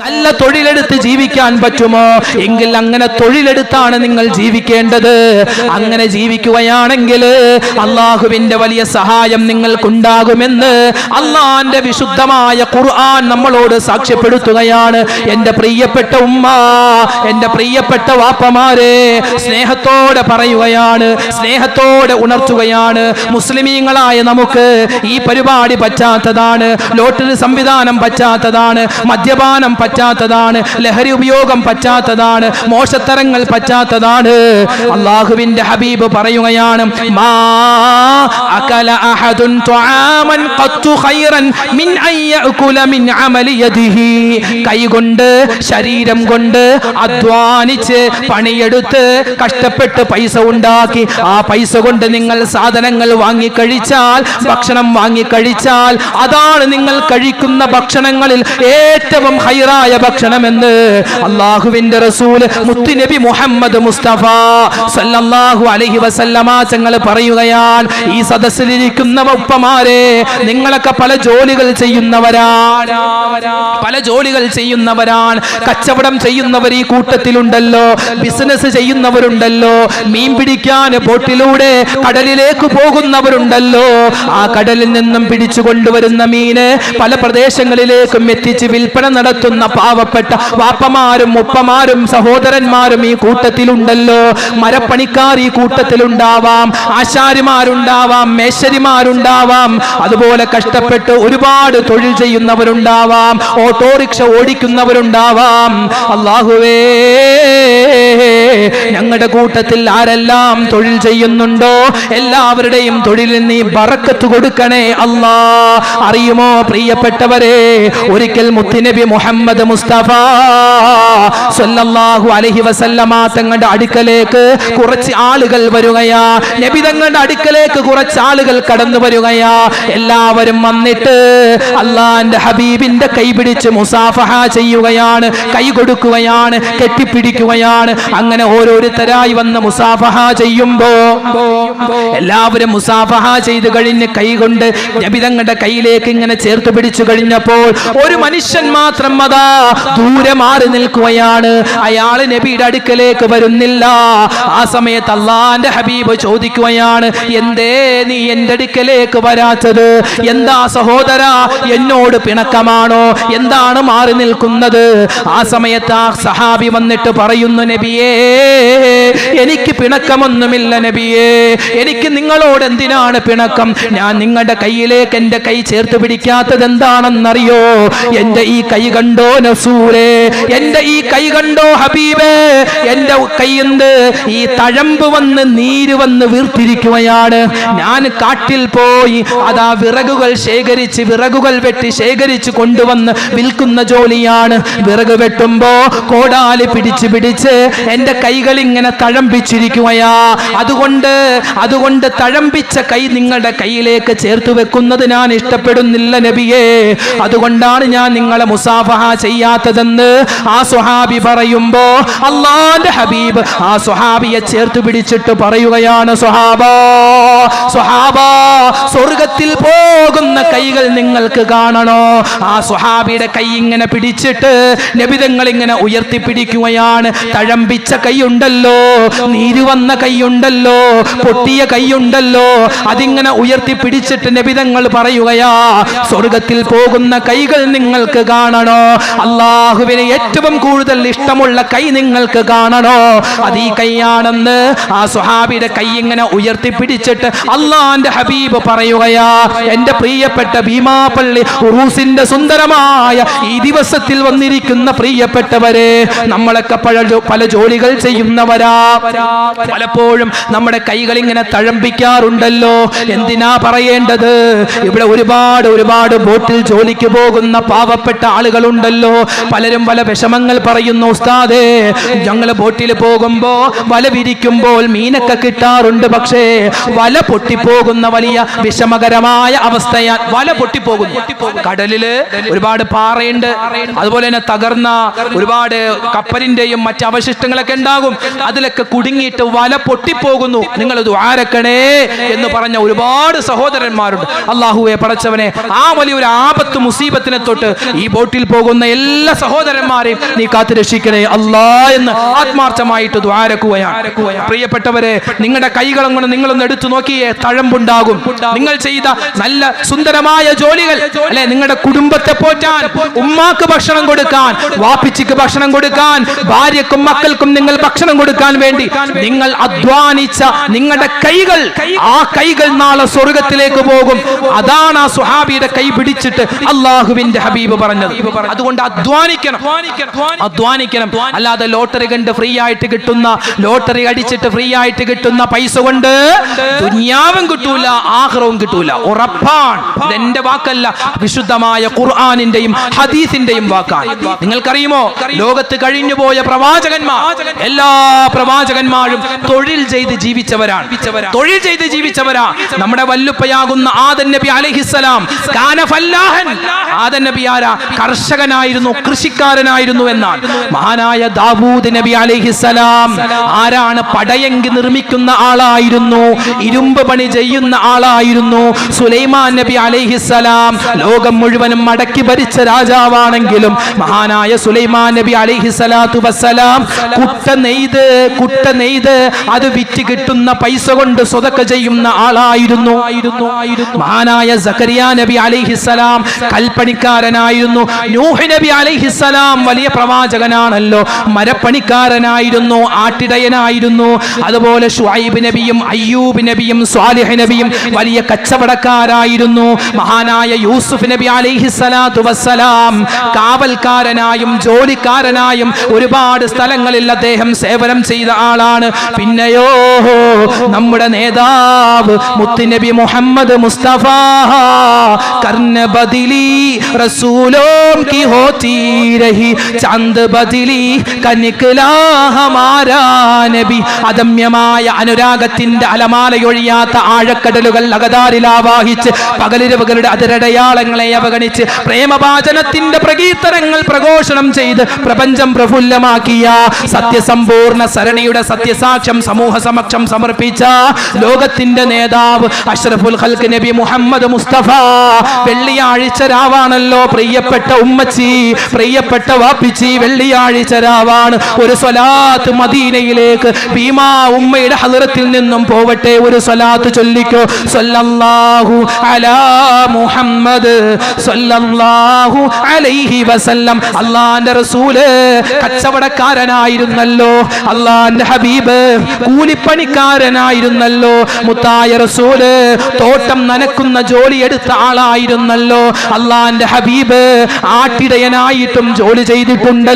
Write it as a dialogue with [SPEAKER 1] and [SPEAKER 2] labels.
[SPEAKER 1] നല്ല തൊഴിലെടുത്ത് ജീവിക്കാൻ പറ്റുമോ? എങ്കിൽ അങ്ങനെ തൊഴിലെടുത്താണ് നിങ്ങൾ ജീവിക്കേണ്ടത്. അങ്ങനെ ജീവിക്കുകയാണെങ്കിൽ അള്ളാഹുവിന്റെ വലിയ സഹായം നിങ്ങൾക്കുണ്ടാകുമെന്ന് അള്ളാന്റെ വിശുദ്ധമായ ഖുർആൻ നമ്മളോട് സാക്ഷ്യപ്പെടുത്തുകയാണ്. എന്റെ പ്രിയപ്പെട്ട ഉമ്മ എന്റെ പ്രിയപ്പെട്ട വാപ്പമാരെ സ്നേഹത്തോടെ പറയുകയാണ് സ്നേഹത്തോടെ ഉണർത്തുകയാണ്. മുസ്ലിമീങ്ങളായ നമുക്ക് ഈ പരിപാടി പറ്റാത്തതാണ് ലോട്ടറി സംവിധാനം പറ്റാത്തതാണ് മദ്യപാനം പറ്റാത്തതാണ്. ലഹരി ഉപയോഗം പറ്റാത്തതാണ്. മോശത്തരങ്ങൾ പറ്റാത്തതാണ്. അള്ളാഹുവിന്റെ ഹബീബ് പറയുകയാണ് മാ അകല അഹദുൻ മിൻ മിൻ യദിഹി. കൈകൊണ്ട് ശരീരം കൊണ്ട് അധ്വാനിച്ച് പണിയെടുത്ത് കഷ്ടപ്പെട്ട് പൈസ ഉണ്ടാക്കി ആ പൈസ കൊണ്ട് നിങ്ങൾ സാധനങ്ങൾ വാങ്ങിക്കഴിച്ചാൽ ഭക്ഷണം വാങ്ങിക്കഴിച്ചാൽ അതാണ് നിങ്ങൾ കഴിക്കുന്ന ഭക്ഷണങ്ങളിൽ ഏറ്റവും ഹൈറായ ഭക്ഷണമെന്ന് അള്ളാഹുവിന്റെ റസൂൽ മുത്തുനബി മുഹമ്മദ് മുസ്തഫ സല്ലല്ലാഹു അലൈഹി വസല്ലമ തങ്ങൾ പറയുകയാണ് ഈ സദസ്സിലിരിക്കുന്ന ഉപ്പമാരെ നിങ്ങളൊക്കെ പല ജോലികൾ ചെയ്യുന്നവരാണ്. പല ജോലികൾ ചെയ്യുന്നവരാണ്. കച്ചവടം ചെയ്യുന്നവർ ഈ കൂട്ടത്തിലുണ്ടല്ലോ ബിസിനസ് ചെയ്യുന്നവരുണ്ടല്ലോ മീൻ പിടിക്കാൻ ബോട്ടിലൂടെ കടലിലേക്ക് പോകുന്നവരുണ്ടല്ലോ. ആ കടലിൽ നിന്നും പിടിച്ചു കൊണ്ടുവരുന്ന മീന് പല പ്രദേശങ്ങളിലേക്കും എത്തിച്ച് വിൽപ്പന നടത്തുന്ന പാവപ്പെട്ട വാപ്പമാരും ഉപ്പമാരും സഹോദരന്മാരും ഈ കൂട്ടത്തിലുണ്ടല്ലോ. മരപ്പണിക്കാർ ഈ കൂട്ടത്തിലുണ്ടാവാം. ആശാരിമാരുണ്ടാവാം മേശരിമാരുണ്ടാവാം. അതുപോലെ കഷ്ടപ്പെട്ട് ഒരുപാട് തൊഴിൽ ചെയ്യുന്നവരുണ്ടാവാം. ഓട്ടോറിക്ഷ ഓടിക്കുന്നവരുണ്ടാവാം. അള്ളാഹുവേ ഞങ്ങളുടെ കൂട്ടത്തിൽ ആരെല്ലാം തൊഴിൽ ചെയ്യുന്നുണ്ടോ? എല്ലാവരുടെയും തൊഴിലിൽ നീ ബറക്കത്ത് കൊടുക്കണേ അല്ലാ. അറിയുമോ പ്രിയപ്പെട്ടവരെ? ഒരിക്കൽ മുത്തുനബി മുഹമ്മദ് മുസ്തഫ സല്ലല്ലാഹു അലൈഹി വസല്ലമ തങ്ങളുടെ അടുക്കലേക്ക് കുറച്ച് ആളുകൾ വരുകയാ. നബി തങ്ങളുടെ അടുക്കലേക്ക് കുറച്ച് ആളുകൾ കടന്നു വരികയാ. എല്ലാവരും വന്നിട്ട് അള്ളാന്റെ ഹബീബിന്റെ കൈ പിടിച്ച് മുസാഫഹ ചെയ്യുകയാണ് കൈ കൊടുക്കുകയാണ് കെട്ടിപ്പിടിക്കുകയാണ്. അങ്ങനെ ഓരോരുത്തരായി വന്ന് മുസാഫഹ ചെയ്യുമ്പോ എല്ലാവരും മുസാഫഹ ചെയ്ത് കഴിഞ്ഞ് കൈ കൊണ്ട് നബി തങ്ങളുടെ കയ്യിലേക്ക് ഇങ്ങനെ ചേർത്ത് പിടിച്ചു കഴിഞ്ഞപ്പോൾ ഒരു മനുഷ്യൻ മാത്രം അതാ ദൂരെ മാറി നിൽക്കുകയാണ്. അയാൾ നബിയുടെ അടുക്കലേക്ക് വരുന്നില്ല. ആ സമയത്ത് അള്ളാന്റെ ഹബീബ് ചോദിക്കുകയാണ് എന്തേ നീ എന്റെ അടുക്കലേക്ക് വരാത്തത്? എന്താ സഹോദര എന്നോട് പിണക്കമാണോ? എന്താണ് മാറി നിൽക്കുന്നത്? ആ സമയത്ത് ആ സഹാബി വന്നിട്ട് പറയുന്നു നബിയേ എനിക്ക് പിണക്കമൊന്നുമില്ല നബിയേ. എനിക്ക് നിങ്ങളോട് എന്തിനാണ് പിണക്കം? ഞാൻ നിങ്ങളുടെ കയ്യിലേക്ക് എന്റെ കൈ ചേർത്ത് പിടിക്കാത്തത് എന്താണെന്നറിയോ? എന്റെ ഈ കൈ കണ്ടോ നസൂലേ എന്റെ ഈ കൈ കണ്ടോ ഹബീബേ? എന്റെ കൈയുണ്ട്. ഈ തഴമ്പ് വന്ന് നീര് വന്ന് വീർത്തിരിക്കുകയാണ്. ഞാൻ കാട്ടിൽ പോയി അതാ വിറകുകൾ ശേഖരിച്ച് വിറകുകൾ വെട്ടി ശേഖരിച്ച് കൊണ്ടുവന്ന് വിൽക്കുന്ന ജോലിയാണ്. വിറക് വെട്ടുമ്പോ കോടാലി പിടിച്ച് പിടിച്ച് എന്റെ കൈകൾ ഇങ്ങനെ തഴമ്പിച്ചിരിക്കുകയാ. അതുകൊണ്ട് അതുകൊണ്ട് തഴമ്പിച്ച കൈ നിങ്ങളുടെ കയ്യിലേക്ക് ചേർത്ത് വെക്കുന്നത് ഞാൻ ഇഷ്ടപ്പെടുന്നില്ല നബിയേ. അതുകൊണ്ടാണ് ഞാൻ നിങ്ങളെ മുസാഫഹ ചെയ്യാത്തതെന്ന് ആ സുഹാബി പറയുമ്പോ അള്ളാന്റെ ഹബീബ് ആ സുഹാബിയെ ചേർത്ത് പിടിച്ചിട്ട് പറയുകയാണ് സുഹാബ സുഹാബ സ്വർഗത്തിൽ പോകുന്ന കൈകൾ നിങ്ങൾക്ക് കാണണോ? ആ സുഹാബിയുടെ കൈ ഇങ്ങനെ പിടിച്ചിട്ട് നബിതങ്ങൾ ഇങ്ങനെ ഉയർത്തിപ്പിടിക്കുകയാണ്. തഴമ്പിച്ച കൈയുണ്ടല്ലോ നീര് വന്ന കൈയുണ്ടല്ലോ പൊട്ടിയ കൈയുണ്ടല്ലോ. അതിങ്ങനെ ഉയർത്തി പിടിച്ചിട്ട് നബിതങ്ങൾ പറയുകയാ സ്വർഗത്തിൽ പോകുന്ന കൈകൾ നിങ്ങൾക്ക് കാണണോ? അള്ളാഹുവിന് ഏറ്റവും കൂടുതൽ ഇഷ്ടമുള്ള കൈ നിങ്ങൾക്ക് കാണണോ? അത് ഈ കൈയാണെന്ന് ആ സുഹാബിയുടെ കൈ ഇങ്ങനെ ഉയർത്തി പിടിച്ചിട്ട് അള്ളാന്റെ ഹബീബ് പറയുകയാ എന്റെ പ്രിയപ്പെട്ട ഭീമാപ്പള്ളി ഉറൂസിന്റെ സുന്ദരമായ ഈ ദിവസത്തിൽ വന്നിരിക്കുന്ന പ്രിയപ്പെട്ടവരെ നമ്മളൊക്കെ പല ജോലികൾ ചെയ്യുന്നവരാ. പലപ്പോഴും നമ്മുടെ കൈകൾ ഇങ്ങനെ തഴമ്പിക്കാറുണ്ടല്ലോ. എന്തിനാ പറയേണ്ടത്? ഇവിടെ ഒരുപാട് ഒരുപാട് ബോട്ടിൽ ജോലിക്ക് പോകുന്ന പാവപ്പെട്ട ആളുകളുണ്ടല്ലോ. പലരും പല വിഷമങ്ങൾ പറയുന്നു ഉസ്താദേ ഞങ്ങൾ ബോട്ടിൽ പോകുമ്പോ വല വിരിക്കുമ്പോൾ മീനൊക്കെ കിട്ടാറുണ്ട്. പക്ഷേ വല പൊട്ടിപ്പോകുന്ന വലിയ വിഷമകരമായ അവസ്ഥയാ വല പൊട്ടിപ്പോകുന്നു. കടലിൽ ഒരുപാട് പാറയുണ്ട്. അതുപോലെ തന്നെ തകർന്ന ഒരുപാട് കപ്പലിന്റെയും മറ്റു അവശിഷ്ടങ്ങളൊക്കെ ഉണ്ട്. ഉണ്ടാകും. അതിലൊക്കെ കുടുങ്ങിയിട്ട് വല പൊട്ടിപ്പോകുന്നു. നിങ്ങൾ ആരക്കണേ എന്ന് പറഞ്ഞ ഒരുപാട് സഹോദരന്മാരുണ്ട്. അള്ളാഹുവെ പടച്ചവനെ ആ വലിയൊരു ആപത്ത് മുസീബത്തിനെ തൊട്ട് ഈ ബോട്ടിൽ പോകുന്ന എല്ലാ സഹോദരന്മാരെയും നീ കാത്തു രക്ഷിക്കണേ. അല്ലാ എന്ന് ആത്മാർത്ഥമായിട്ട് ദ്വാരക്കുകയാണ് പ്രിയപ്പെട്ടവരെ നിങ്ങളുടെ കൈകളും കൊണ്ട് നിങ്ങളൊന്ന് എടുത്തു നോക്കിയേ തഴമ്പുണ്ടാകും. നിങ്ങൾ ചെയ്ത നല്ല സുന്ദരമായ ജോലികൾ അല്ലെ നിങ്ങളുടെ കുടുംബത്തെ പോറ്റാൻ ഉമ്മാക്ക് ഭക്ഷണം കൊടുക്കാൻ വാപ്പിച്ചിക്ക് ഭക്ഷണം കൊടുക്കാൻ ഭാര്യക്കും മക്കൾക്കും നിങ്ങൾ ഭക്ഷണം കൊടുക്കാൻ വേണ്ടി നിങ്ങൾ അധ്വാനിച്ച നിങ്ങളുടെ കൈകൾ ആ കൈകൾ നാളെ സ്വർഗത്തിലേക്ക് പോകും. അതാണ് ആ സുഹാബിയുടെ കൈ പിടിച്ചിട്ട് അള്ളാഹുവിന്റെ ഹബീബ് പറഞ്ഞത്. അതുകൊണ്ട് അധ്വാനിക്കണം. അധ്വാനിക്കണം. അല്ലാതെ ലോട്ടറി കണ്ട് ഫ്രീ ആയിട്ട് കിട്ടുന്ന ലോട്ടറി അടിച്ചിട്ട് ഫ്രീ ആയിട്ട് കിട്ടുന്ന പൈസ കൊണ്ട് ദുന്യാവും കിട്ടൂല ആഹ്റവും കിട്ടൂല. ഉറപ്പാണ്. ഇതെന്റെ വാക്കല്ല. വിശുദ്ധമായ ഖുർആാനിന്റെയും ഹദീസിന്റെയും വാക്കാണ്. നിങ്ങൾക്കറിയുമോ? ലോകത്ത് കഴിഞ്ഞു പോയ പ്രവാചകന്മാർ എല്ലാ പ്രവാചകന്മാരും തൊഴിൽ ചെയ്ത് ജീവിച്ചവരാണ്. തൊഴിൽ ചെയ്ത് ജീവിച്ചവരാ നമ്മുടെ വല്ലുപ്പയാകുന്ന ആദൻ നബി അലഹിസലാം ആദൻ നബി ആരാ? കർഷകനായിരുന്നു കൃഷിക്കാരനായിരുന്നു എന്നാണ്. മഹാനായ ദാവൂദ് നബി അലഹിസലാം ആരാണ്? പടയങ്കി നിർമ്മിക്കുന്ന ആളായിരുന്നു. ഇരുമ്പ് പണി ചെയ്യുന്ന ആളായിരുന്നു. സുലൈമാൻ നബി അലൈഹിസലാം ലോകം മുഴുവനും മടക്കി ഭരിച്ച രാജാവാണെങ്കിലും മഹാനായ സുലൈമാൻ നബി അലൈഹിസലാത്തു വസ്സലാം. കുട്ട നെയ്ത് കുട്ട നെയ്ത് അത് വിറ്റ് കിട്ടുന്ന പൈസ കൊണ്ട് സ്വതക്ക ചെയ്യുന്ന ആളായിരുന്നു. മഹാനായ സക്കരിയ നബി അലൈഹിസലാം കൽപ്പണിക്കാരനായിരുന്നു. നൂഹ് നബി അലൈഹിസലാം വലിയ പ്രവാചകനാണല്ലോ. മരപ്പണിക്കാരനായിരുന്നു ആട്ടിടയനായിരുന്നു. അതുപോലെ ഷുഹൈബ് നബിയും അയ്യൂബ് നബിയും സ്വാലിഹ് നബിയും വലിയ കച്ചവടക്കാരായിരുന്നു. മഹാനായ യൂസുഫ് നബി അലിഹിസലാത്തു വസ്സലാം കാവൽക്കാരനായും ജോലിക്കാരനായും ഒരുപാട് സ്ഥലങ്ങളിൽ അദ്ദേഹം ഇത്തരം സേവനം ചെയ്ത ആളാണ്. പിന്നെയോ നമ്മുടെ നേതാവ് മുത്തുനബി മുഹമ്മദ് മുസ്തഫ. കർണ ബദിലി റസൂലോം കി ഹോത്തി രഹി. ചന്ദ് ബദിലി കനിക്കലാഹമാരാനബി അദമ്യമായ അനുരാഗത്തിന്റെ അലമാലയൊഴിയാത്ത ആഴക്കടലുകൾ അകതാരിലാവാഹിച്ച് പകലിരവുകളുടെ അതിരടയാളങ്ങളെ അവഗണിച്ച് പ്രേമപാചനത്തിന്റെ പ്രകീർത്തനങ്ങൾ പ്രഘോഷണം ചെയ്ത് പ്രപഞ്ചം പ്രഫുല്ലമാക്കിയ സത്യസം സത്യസമ്പൂർണ സരണിയുടെ സത്യസാക്ഷ്യം സമൂഹ സമക്ഷം സമർപ്പിച്ച ലോകത്തിന്റെ നേതാവ് അഷ്റഫുൽ ഖൽക്ക് നബി മുഹമ്മദ് മുസ്തഫ. വെള്ളിയാഴ്ച രാവാണല്ലോ പ്രിയപ്പെട്ട ഉമ്മച്ചി പ്രിയപ്പെട്ട വാപ്പിച്ചി വെള്ളിയാഴ്ച രാവാണ്. ഒരു സ്വലാത്ത് മദീനയിലേക്ക് ഭീമാ ഉമ്മയുടെ ഹലറത്തിൽ നിന്നും പോവട്ടെ ഒരു സ്വലാത്ത് ചൊല്ലിക്കോ. സല്ലല്ലാഹു അലാ മുഹമ്മദ് സല്ലല്ലാഹു അലൈഹി വസല്ലം. അള്ളാന്റെ റസൂൽ കച്ചവടക്കാരനായിരുന്നല്ലോ. അള്ളാന്റെ ഹബീബ് കൂലിപ്പണിക്കാരനായിരുന്നല്ലോ. മുത്തായ റസൂൽ തോട്ടം നനക്കുന്ന ജോലി എടുത്ത ആളായിരുന്നല്ലോ. അള്ളാന്റെ ഹബീബ് ആട്ടിടയനായിട്ടും ജോലി ചെയ്തിട്ടുണ്ടല്ലോ.